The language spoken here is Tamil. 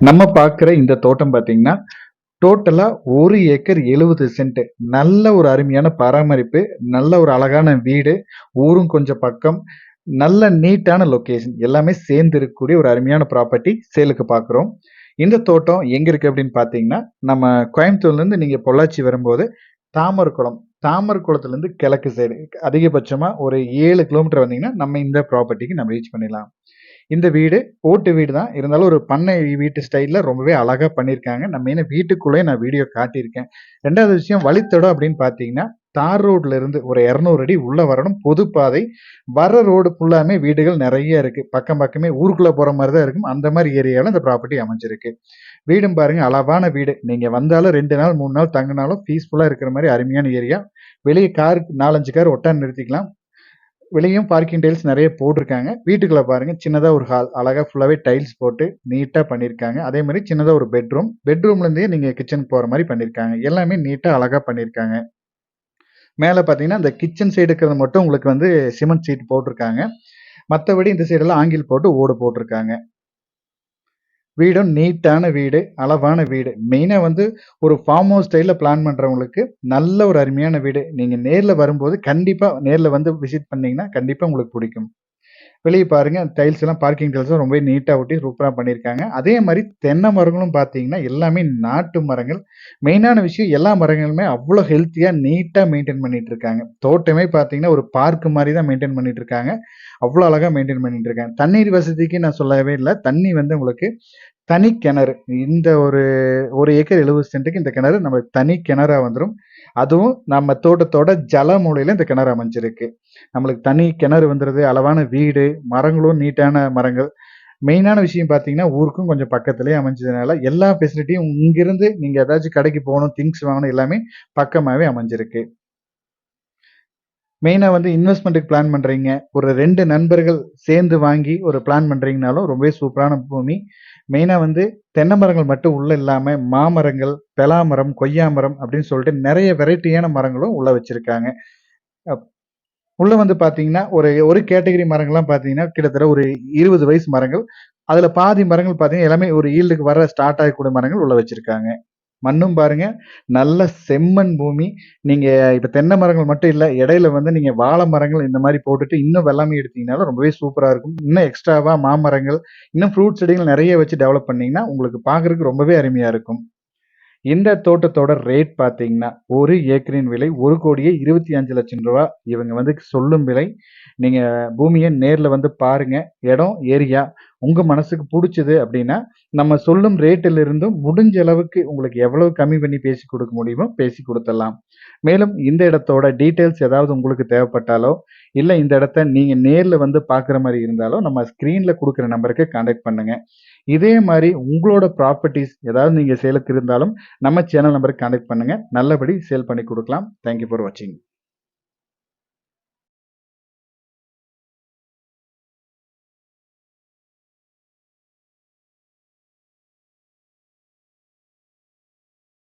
நம்ம பார்க்குற இந்த தோட்டம் பார்த்தீங்கன்னா, டோட்டலா ஒரு ஏக்கர் 70 சென்ட். நல்ல ஒரு அருமையான பராமரிப்பு, நல்ல ஒரு அழகான வீடு, ஊரும் கொஞ்சம் பக்கம், நல்ல நீட்டான லொக்கேஷன் எல்லாமே சேர்ந்து இருக்கக்கூடிய ஒரு அருமையான ப்ராப்பர்ட்டி சேலுக்கு பார்க்குறோம். இந்த தோட்டம் எங்க இருக்கு அப்படின்னு பார்த்தீங்கன்னா, நம்ம கோயம்புத்தூர்லேருந்து நீங்கள் பொள்ளாச்சி வரும்போது தாமரக்குளம், தாமரக்குளத்துலேருந்து கிழக்கு சைடு அதிகபட்சமாக ஒரு ஏழு கிலோமீட்டர் வந்தீங்கன்னா, நம்ம இந்த ப்ராப்பர்ட்டிக்கு நம்ம ரீச் பண்ணிடலாம். இந்த வீடு ஓட்டு வீடு தான். இருந்தாலும் ஒரு பண்ணை வீட்டு ஸ்டைலில் ரொம்பவே அழகாக பண்ணியிருக்காங்க. நம்ம மெயினா வீட்டுக்குள்ளேயே நான் வீடியோ காட்டியிருக்கேன். ரெண்டாவது விஷயம் வழித்தடம் அப்படின்னு பார்த்தீங்கன்னா, தார் ரோட்ல இருந்து ஒரு 200 அடி உள்ள வரணும். பொது பாதை. வர்ற ரோடு ஃபுல்லாமே வீடுகள் நிறைய இருக்கு. பக்கம் பக்கமே ஊருக்குள்ள போற மாதிரி தான் இருக்கும். அந்த மாதிரி ஏரியாவில் இந்த ப்ராப்பர்ட்டி அமைஞ்சிருக்கு. வீடும் பாருங்க அளவான வீடு. நீங்க வந்தாலும் ரெண்டு நாள், மூணு நாள் தங்குனாலும் பீஸ்ஃபுல்லா இருக்கிற மாதிரி அருமையான ஏரியா. வெளியே கார் 4, 5 கார் ஒட்டான்னு நிறுத்திக்கலாம். வெளியும் பார்க்கிங் டைல்ஸ் நிறைய போட்டிருக்காங்க. வீட்டுக்குள்ள பாருங்க சின்னதா ஒரு ஹால். அழகா ஃபுல்லாவே டைல்ஸ் போட்டு நீட்டா பண்ணியிருக்காங்க. அதே மாதிரி சின்னதா ஒரு பெட்ரூம். பெட்ரூம்லேருந்தே நீங்க கிச்சனுக்கு போற மாதிரி பண்ணியிருக்காங்க. எல்லாமே நீட்டா அழகா பண்ணியிருக்காங்க. மேல பார்த்தீங்கன்னா, இந்த கிச்சன் சைடு இருக்கிறது மட்டும் உங்களுக்கு வந்து சிமெண்ட் சீட் போட்டிருக்காங்க. மற்றபடி இந்த சைடெல்லாம் ஆங்கில் போட்டு ஓடு போட்டிருக்காங்க. வீடும் நீட்டான வீடு, அளவான வீடு. மெயினாக வந்து ஒரு ஃபார்ம் ஹவுஸ் ஸ்டைலில் பிளான் பண்ணுறவங்களுக்கு நல்ல ஒரு அருமையான வீடு. நீங்கள் நேரில் வரும்போது கண்டிப்பாக நேரில் வந்து விசிட் பண்ணீங்கன்னா, கண்டிப்பாக உங்களுக்கு பிடிக்கும் வெளியே பாருங்க டைல்ஸ் எல்லாம் பார்க்கிங் டைல்ஸ்லாம் ரொம்பவே நீட்டா ஒட்டி சூப்பரா பண்ணியிருக்காங்க. அதே மாதிரி தென்னை மரங்களும் பார்த்தீங்கன்னா, எல்லாமே நாட்டு மரங்கள். மெயினான விஷயம் எல்லா மரங்களுமே அவ்வளோ ஹெல்த்தியா, நீட்டா மெயின்டைன் பண்ணிட்டு இருக்காங்க. தோட்டமே பார்த்தீங்கன்னா, ஒரு பார்க் மாதிரி தான் மெயின்டைன் பண்ணிட்டு இருக்காங்க. அவ்வளோ அழகா மெயின்டைன் பண்ணிட்டு இருக்காங்க. தண்ணீர் வசதிக்கு நான் சொல்லவே இல்லை தண்ணி வந்து உங்களுக்கு தனி கிணறு. இந்த ஒரு ஒரு ஏக்கர் 70 சென்ட்டுக்கு இந்த கிணறு நம்ம தனி கிணறா வந்துடும் அதுவும் நம்ம தோட்டத்தோட ஜலமூலையில இந்த கிணறு அமைஞ்சிருக்கு. நம்மளுக்கு தனி கிணறு வந்துருது. அளவான வீடு, மரங்களும் நீட்டான மரங்கள். மெயினான விஷயம் பார்த்தீங்கன்னா, ஊருக்கும் கொஞ்சம் பக்கத்துலேயே அமைஞ்சதுனால எல்லா ஃபெசிலிட்டியும் இங்கிருந்து நீங்கள் ஏதாச்சும் கடைக்கு போகணும், திங்ஸ் வாங்கணும் எல்லாமே பக்கமாகவே அமைஞ்சிருக்கு. மெயினா வந்து இன்வெஸ்ட்மெண்ட்டுக்கு பிளான் பண்றீங்க. ஒரு 2 நண்பர்கள் சேர்ந்து வாங்கி ஒரு பிளான் பண்றீங்கனாலும் ரொம்பவே சூப்பரான பூமி. மெயினா வந்து தென்னை மரங்கள் மட்டும் உள்ள இல்லாம மாமரங்கள், பலா மரம் கொய்யா மரம் அப்படின்னு சொல்லிட்டு நெறைய வெரைட்டியான மரங்களும் உள்ள வச்சிருக்காங்க. அப் உள்ள வந்து பார்த்தீங்கன்னா, ஒரு ஒரு கேட்டகரி மரங்கள்லாம் பார்த்தீங்கன்னா, கிட்டத்தட்ட ஒரு 20 வயசு மரங்கள். அதுல பாதி மரங்கள் பார்த்தீங்கன்னா, எல்லாமே ஒரு ஈல்டுக்கு வர ஸ்டார்ட் ஆகக்கூடிய மரங்கள் உள்ள வச்சிருக்காங்க. மண்ணும் பாருங்க, நல்ல செம்மண் பூமி. நீங்க இப்ப தென்னை மரங்கள் மட்டும் இல்ல, இடையில வந்து நீங்க வாழை மரங்கள் இந்த மாதிரி போட்டுட்டு இன்னும் வெள்ளாமை எடுத்தீங்கனாலும் ரொம்பவே சூப்பரா இருக்கும். இன்னும் எக்ஸ்ட்ராவா மாமரங்கள், இன்னும் ஃப்ரூட் செடிகள் நிறைய வச்சு டெவலப் பண்ணீங்கன்னா, உங்களுக்கு பாக்குறதுக்கு ரொம்பவே அருமையா இருக்கும். இந்த தோட்டத்தோட ரேட் பார்த்தீங்கன்னா, ஒரு ஏக்கரின் விலை ஒரு கோடியே இருபத்தி அஞ்சு லட்சம் ரூபா இவங்க வந்து சொல்லும் விலை. நீங்க பூமியை நேர்ல வந்து பாருங்க. இடம், ஏரியா உங்க மனசுக்கு பிடிச்சது அப்படின்னா, நம்ம சொல்லும் ரேட்டில் இருந்தும் முடிஞ்ச அளவுக்கு உங்களுக்கு எவ்வளவு கம்மி பண்ணி பேசி கொடுக்க முடியுமோ பேசி கொடுத்துடலாம் மேலும் இந்த இடத்தோட டீட்டெயில்ஸ் ஏதாவது உங்களுக்கு தேவைப்பட்டாலோ, இல்லை இந்த இடத்த நீங்க நேரில் வந்து பார்க்குற மாதிரி இருந்தாலோ, நம்ம ஸ்க்ரீனில் கொடுக்குற நம்பருக்கு கான்டாக்ட் பண்ணுங்க. இதே மாதிரி உங்களோட ப்ராப்பர்ட்டிஸ் ஏதாவது நீங்க சேலுக்கு இருந்தாலும், நம்ம சேனல் நம்பருக்கு கான்டாக்ட் பண்ணுங்க. நல்லபடி சேல் பண்ணி கொடுக்கலாம் தேங்க் யூ ஃபார் வாட்சிங்.